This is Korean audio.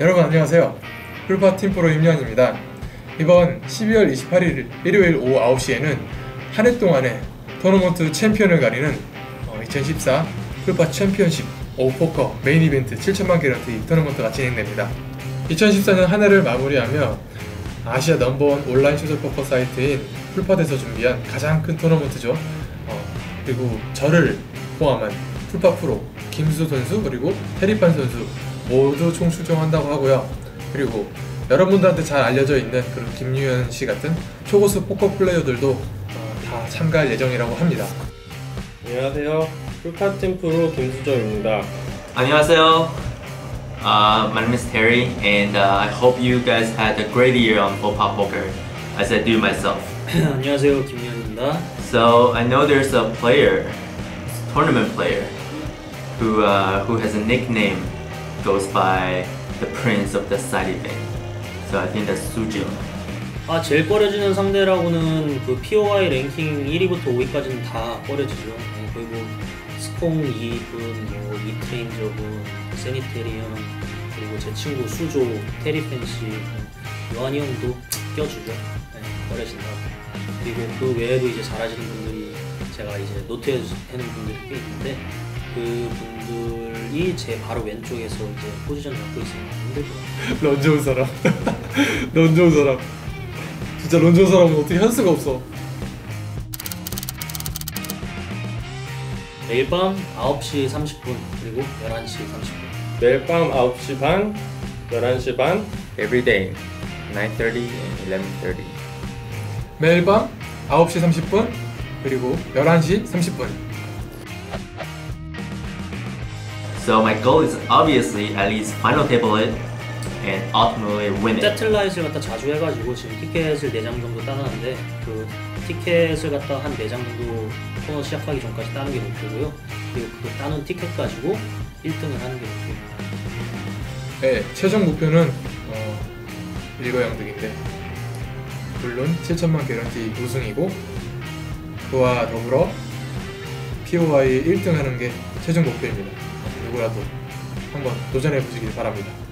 여러분 안녕하세요. 풀파 팀프로 임현입니다. 이번 12월 28일 일요일 오후 9시에는 한 해 동안의 토너먼트 챔피언을 가리는 2014 풀파 챔피언십 오포커 메인 이벤트 7천만 개런티 토너먼트가 진행됩니다. 2014년 한 해를 마무리하며 아시아 넘버원 온라인 슈터 포커 사이트인 풀팟에서 준비한 가장 큰 토너먼트죠. 어, 그리고 저를 포함한 풀파 프로 김수 선수 그리고 테리판 선수 모두 총 출정한다고 하고요. 그리고 여러분들한테 잘 알려져 있는 그런 김유현 씨 같은 초고수 포커 플레이어들도 어, 다 참가할 예정이라고 합니다. 안녕하세요. 풀파팀 프로 김수정입니다. 안녕하세요. Uh, my name is Terry, and uh, I hope you guys had a great year on Full Pop Poker, as I do myself. 안녕하세요 김현입니다. So I know there's a player, tournament player, who uh, who has a nickname goes by the Prince of the Side Event. So I think that's Sujin. 아 제일 꺼려지는 상대라고는 그 POI 랭킹 1위부터 5위까지는 다 꺼려지죠. 네, 그리고 스콩 2분, 뭐 이트레인 저분, 세니테리언 그리고 제 친구 수조, 테리펜시, 요한이 형도 껴주죠. 네, 꺼려진다고. 그리고 그 외에도 이제 잘하시는 분들이 제가 이제 노트해 놓은 분들이 꽤 있는데 그 분들 이 제 바로 왼쪽에서 이제 포지션 잡고 있으면 힘들더라고요. 런 좋은 사람. 런 좋은 사람. 진짜 런 좋은 사람은 어떻게 할 수가 없어. 매일 밤 9시 30분 그리고 11시 30분 매일 밤 9시 반, 11시 반, Every day, 9:30 and 11:30. 매일 밤 9시 30분 그리고 11시 30분. So my goal is obviously at least final table it and ultimately win it. 세틀라이트를 갖다 자주 해가지고 지금 티켓을 4장 정도 따놨는데 그 티켓을 갖다 한 4장 정도 코너 시작하기 전까지 따는 게 목표고요 그리고 그 따는 티켓 가지고 1등을 하는 게 목표입니다 네, 최종 목표는 어, 일거양득인데 물론 7천만 개런티 우승이고 그와 더불어 POI 1등 하는 게 최종 목표입니다. 누구라도 한번 도전해 보시길 바랍니다.